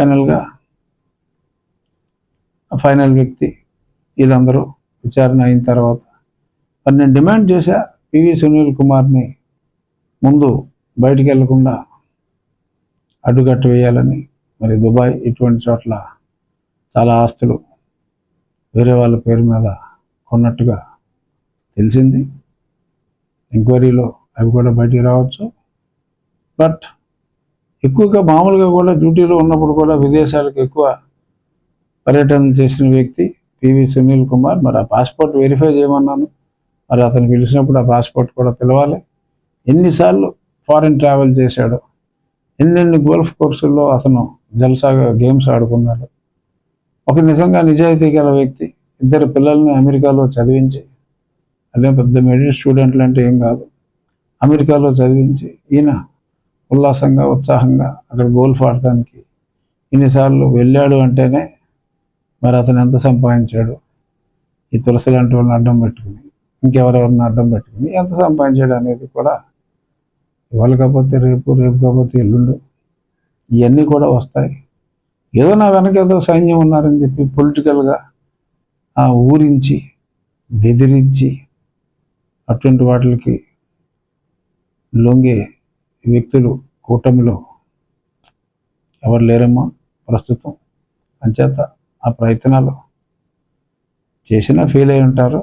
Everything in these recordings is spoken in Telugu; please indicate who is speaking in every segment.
Speaker 1: ఫైనల్గా ఫైనల్ వ్యక్తి వీళ్ళందరూ విచారణ అయిన తర్వాత మరి నేను డిమాండ్ చేశా పివి సునీల్ కుమార్ని ముందు బయటికి వెళ్ళకుండా అడ్డుకట్ట వేయాలని. మరి దుబాయ్ ఇటువంటి చోట్ల చాలా ఆస్తులు వేరే వాళ్ళ పేరు మీద కొన్నట్టుగా తెలిసింది. ఎంక్వైరీలో అవి కూడా బయటికి రావచ్చు. బట్ ఎక్కువగా మామూలుగా కూడా డ్యూటీలో ఉన్నప్పుడు కూడా విదేశాలకు ఎక్కువ పర్యటన చేసిన వ్యక్తి పివి సునీల్ కుమార్. మరి ఆ పాస్పోర్ట్ వెరిఫై చేయమన్నాను. మరి అతను పిలిచినప్పుడు ఆ పాస్పోర్ట్ కూడా పిలవాలి. ఎన్నిసార్లు ఫారిన్ ట్రావెల్ చేశాడు. ఎన్నెన్ని గోల్ఫ్ కోర్సుల్లో అతను జల్సాగా గేమ్స్ ఆడుకున్నాడు. ఒక నిజంగా నిజాయితీ గల వ్యక్తి ఇద్దరు పిల్లల్ని అమెరికాలో చదివించి అదే పెద్ద మెడిల్ స్టూడెంట్లు అంటే ఏం కాదు అమెరికాలో చదివించి ఈయన ఉల్లాసంగా ఉత్సాహంగా అక్కడ గోల్ఫ్ ఆడటానికి ఇన్నిసార్లు వెళ్ళాడు అంటేనే మరి అతను ఎంత సంపాదించాడు? ఈ తులసి లాంటి వాళ్ళని అడ్డం పెట్టుకుని ఇంకెవరెవరిని అడ్డం పెట్టుకుని ఎంత సంపాదించాడు అనేది కూడా ఇవాళ కాకపోతే రేపు రేపు కాకపోతే ఎల్లుండు ఇవన్నీ కూడా వస్తాయి. ఏదో నా వెనక ఏదో సైన్యం ఉన్నారని చెప్పి పొలిటికల్గా ఆ ఊరించి బెదిరించి అటువంటి వాటికి లొంగే వ్యక్తులు కూటమిలో ఎవరు లేరమ్మా? ప్రస్తుతం అంచేత ఆ ప్రయత్నాలు చేసినా ఫెయిల్ అయి ఉంటారు.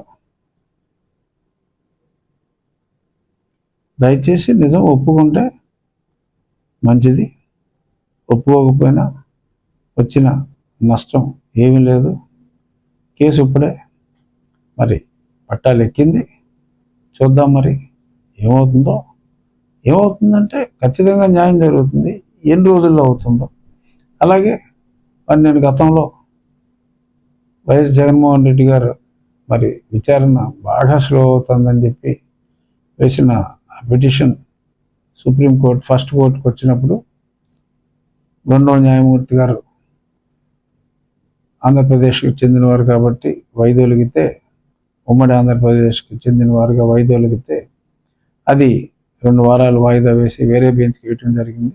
Speaker 1: దయచేసి నిజం ఒప్పుకుంటే మంచిది. ఒప్పుకోకపోయినా వచ్చిన నష్టం ఏమీ లేదు. కేసు ఇప్పుడే మరి పట్టాలు ఎక్కింది. చూద్దాం మరి ఏమవుతుందో. ఏమవుతుందంటే ఖచ్చితంగా న్యాయం జరుగుతుంది. ఎన్ని రోజుల్లో అవుతుందో. అలాగే మరి నేను గతంలో వైఎస్ జగన్మోహన్ రెడ్డి గారు మరి విచారణ బాగా స్లో అవుతుందని చెప్పి వేసిన పిటిషన్ సుప్రీంకోర్టు ఫస్ట్ కోర్టుకు వచ్చినప్పుడు రెండవ న్యాయమూర్తి గారు ఆంధ్రప్రదేశ్కి చెందినవారు కాబట్టి వైదొలిగితే ఉమ్మడి ఆంధ్రప్రదేశ్కి చెందినవారుగా వైదొలిగితే అది రెండు వారాలు వాయిదా వేసి వేరే బెంచ్కి వేయటం జరిగింది.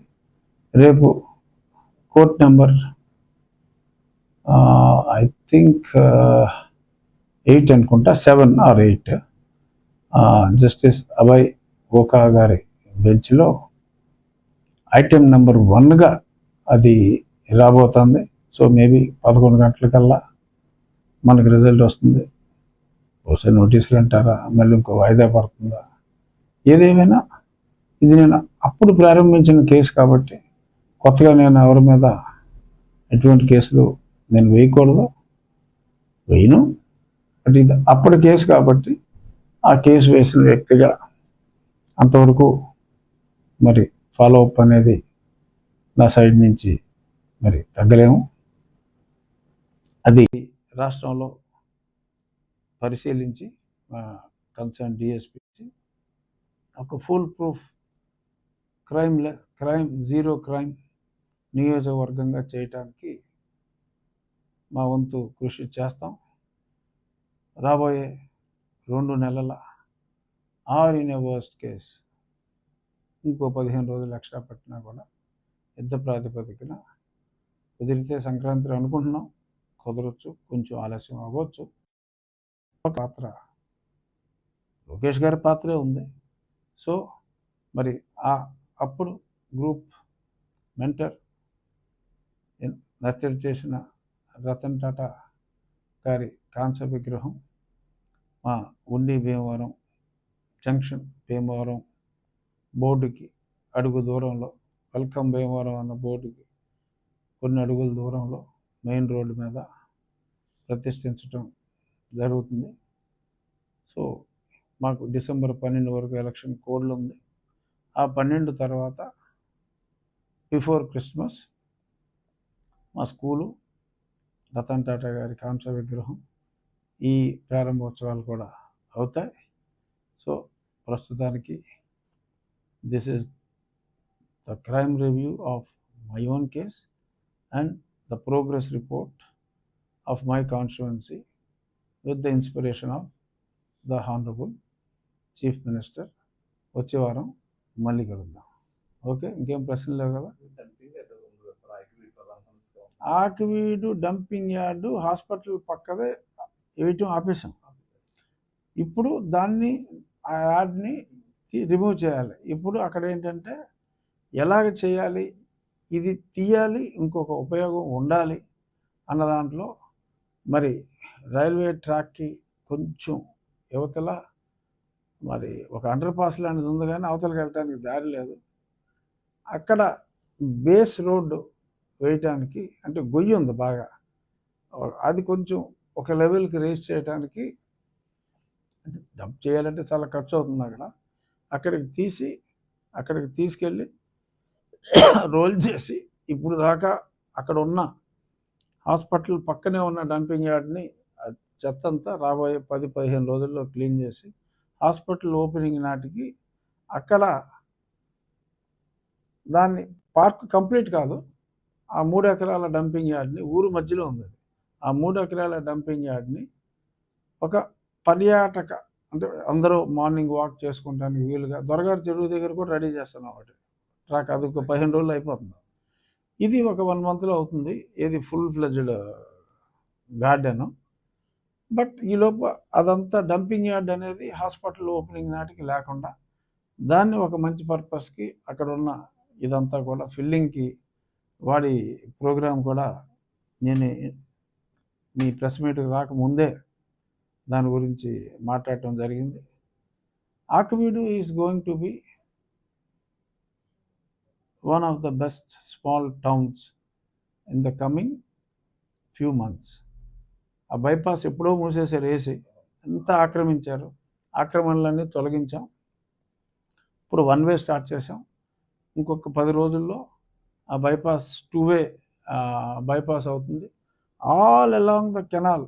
Speaker 1: రేపు court number I think eight అనుకుంటా seven or eight justice Abhay Oka గారి బెంచ్లో ఐటెం నెంబర్ వన్గా అది రాబోతుంది. సో మేబీ పదకొండు గంటలకల్లా మనకు రిజల్ట్ వస్తుంది. బహుశా నోటీసులు అంటారా? మళ్ళీ ఇంకో వాయిదా పడుతుందా? ఏదేమైనా ఇది నేను అప్పుడు ప్రారంభించిన కేసు కాబట్టి కొత్తగా నేను ఎవరి మీద ఎటువంటి కేసులు నేను వేయకూడదు వేయను. బట్ ఇది అప్పటి కేసు కాబట్టి ఆ కేసు వేసిన వ్యక్తిగా అంతవరకు మరి ఫాలో అప్ అనేది నా సైడ్ నుంచి మరి తగ్గలేము. అది రాష్ట్రంలో పరిశీలించి కన్సర్న్ డిఎస్పీ ఒక full proof crime crime zero crime నియోజకవర్గంగా చేయటానికి మా వంతు కృషి చేస్తాం. రాబోయే రెండు నెలల or in a worst case ఇంకో పదిహేను రోజులు ఎక్స్ట్రా పెట్టినా కూడా యుద్ధ ప్రాతిపదికన కుదిరితే సంక్రాంతి అనుకుంటున్నాం. కుదరచ్చు కొంచెం ఆలస్యం అవ్వచ్చు. పాత్ర లోకేష్ గారి పాత్రే ఉంది. సో మరి ఆ అప్పుడు గ్రూప్ మెంటర్ నర్చర్ చేసిన రతన్ టాటా గారి కాంస్య విగ్రహం మా ఉండి భీమవరం జంక్షన్ భీమవరం బోర్డుకి అడుగు దూరంలో వెల్కమ్ భీమవరం అన్న బోర్డుకి కొన్ని అడుగుల దూరంలో మెయిన్ రోడ్డు మీద ప్రతిష్ఠించడం జరుగుతుంది. సో మాకు డిసెంబర్ పన్నెండు వరకు ఎలక్షన్ కోడ్లు ఉంది. ఆ పన్నెండు తర్వాత బిఫోర్ క్రిస్మస్ మా స్కూలు రతన్ టాటా గారి కాంస విగ్రహం ఈ ప్రారంభోత్సవాలు కూడా అవుతాయి. సో ప్రస్తుతానికి this is the crime review of my own case and the progress report of my constituency with the inspiration of the honourable chief minister వచ్చే వారం మళ్ళీ కలుద్దాం. ఓకే ఇంకేం ప్రశ్నలు లేవు కదా? ఆకివీడు డంపింగ్ యార్డు హాస్పిటల్ పక్కదే వేయటం ఆపేసాం ఇప్పుడు దాన్ని ఆ యార్డ్ని రిమూవ్ చేయాలి. ఇప్పుడు అక్కడ ఏంటంటే ఎలాగ చేయాలి ఇది తీయాలి ఇంకొక ఉపయోగం ఉండాలి అన్న దాంట్లో మరి రైల్వే ట్రాక్కి కొంచెం యువతల మరి ఒక అండర్ పాస్ లాంటిది ఉంది కానీ అవతలకి వెళ్ళడానికి దారి లేదు. అక్కడ బేస్ రోడ్డు వేయటానికి అంటే గొయ్యి ఉంది బాగా. అది కొంచెం ఒక లెవెల్కి రేస్ చేయడానికి డంప్ చేయాలంటే చాలా ఖర్చు అవుతుంది అక్కడ. అక్కడికి తీసి అక్కడికి తీసుకెళ్ళి రోల్ చేసి ఇప్పుడు దాకా అక్కడ ఉన్న హాస్పిటల్ పక్కనే ఉన్న డంపింగ్ యార్డ్ని చెత్త అంతా రాబోయే పది పదిహేను రోజుల్లో క్లీన్ చేసి హాస్పిటల్ ఓపెనింగ్ నాటికి అక్కడ దాన్ని పార్క్ కంప్లీట్ కాదు. ఆ మూడు ఎకరాల డంపింగ్ యార్డ్ని ఊరు మధ్యలో ఉంది ఆ మూడు ఎకరాల డంపింగ్ యార్డ్ని ఒక పర్యాటక అంటే అందరూ మార్నింగ్ వాక్ చేసుకుంటానికి వీలుగా దొరగారు చెరువు దగ్గర కూడా రెడీ చేస్తున్నాం ఒకటి ట్రాక్ అది ఒక పదిహేను రోజులు అయిపోతుంది. ఇది ఒక వన్ మంత్లో అవుతుంది. ఏది ఫుల్ ఫ్లెజ్డ్ గార్డెను. బట్ ఈ లోప అదంతా డంపింగ్ యార్డ్ అనేది హాస్పిటల్ ఓపెనింగ్ నాటికి లేకుండా దాన్ని ఒక మంచి పర్పస్కి అక్కడ ఉన్న ఇదంతా కూడా ఫిల్లింగ్కి వాడి ప్రోగ్రాం కూడా నేను మీ ప్రెస్ మీట్కి రాకముందే దాని గురించి మాట్లాడటం జరిగింది. Akividu is going to be one of the best small towns in the coming few months. ఆ బైపాస్ ఎప్పుడో మూసేసారు వేసి ఎంత ఆక్రమించారు. ఆక్రమణలన్నీ తొలగించాం. ఇప్పుడు వన్ వే స్టార్ట్ చేసాం ఇంకొక పది రోజుల్లో ఆ బైపాస్ టూ వే బైపాస్ అవుతుంది. ఆల్ అలాంగ్ ద కెనాల్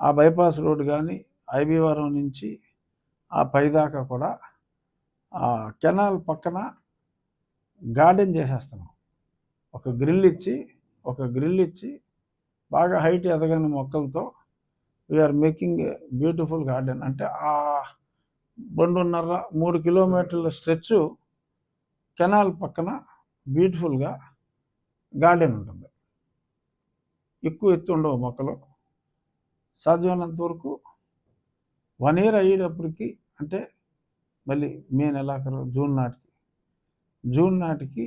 Speaker 1: ఆ బైపాస్ రోడ్ కానీ ఐబీవరం నుంచి ఆ పైదాకా కూడా ఆ కెనాల్ పక్కన గార్డెన్ చేసేస్తున్నాం. ఒక గ్రిల్ ఇచ్చి ఒక గ్రిల్ ఇచ్చి బాగా హైట్ ఎదగని మొక్కలతో we're making a beautiful garden అంటే ఆ రెండున్నర మూడు కిలోమీటర్ల స్ట్రెచ్ కెనాల్ పక్కన బ్యూటిఫుల్గా గార్డెన్ ఉంటుంది. ఎక్కువ ఎత్తు ఉండవు మొక్కలు. సాధ్యమైనంత వరకు వన్ ఇయర్ అయ్యేటప్పటికి అంటే మళ్ళీ మే నెలాఖరు జూన్ నాటికి జూన్ నాటికి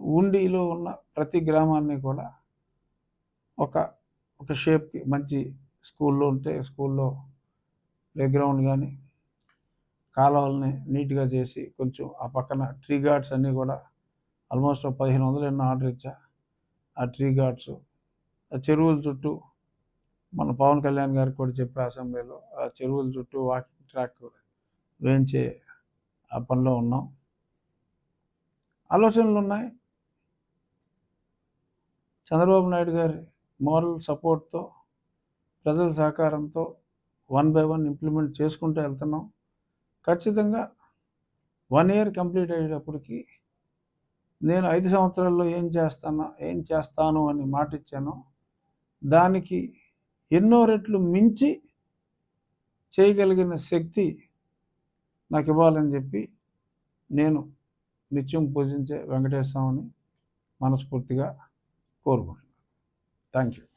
Speaker 1: ఉండిలో ఉన్న ప్రతి గ్రామాన్ని కూడా ఒక ఒక షేప్కి మంచి స్కూల్లో ఉంటే స్కూల్లో ప్లేగ్రౌండ్ కానీ కాలువల్ని నీట్గా చేసి కొంచెం ఆ పక్కన ట్రీ గార్డ్స్ అన్నీ కూడా ఆల్మోస్ట్ పదిహేను వందలు ఎన్నో ఆర్డర్ ఇచ్చా. ఆ ట్రీ గార్డ్స్ ఆ చెరువుల చుట్టూ మన పవన్ కళ్యాణ్ గారికి కూడా చెప్పే అసెంబ్లీలో ఆ చెరువుల చుట్టూ వాకింగ్ ట్రాక్ వేయించే ఆ పనిలో ఉన్నాం. ఆలోచనలు ఉన్నాయి. చంద్రబాబు నాయుడు గారి మోరల్ సపోర్ట్తో ప్రజల సహకారంతో వన్ బై వన్ ఇంప్లిమెంట్ చేసుకుంటూ వెళ్తున్నాం. ఖచ్చితంగా వన్ ఇయర్ కంప్లీట్ అయ్యేటప్పటికి నేను ఐదు సంవత్సరాల్లో ఏం చేస్తాను ఏం చేస్తాను అని మాట ఇచ్చాను. దానికి ఎన్నో రెట్లు మించి చేయగలిగిన శక్తి నాకు ఇవ్వాలని చెప్పి నేను నిత్యం పూజించే వెంకటేశ్వర స్వామిని మనస్ఫూర్తిగా కోరుకుంటున్నాను. Thank you.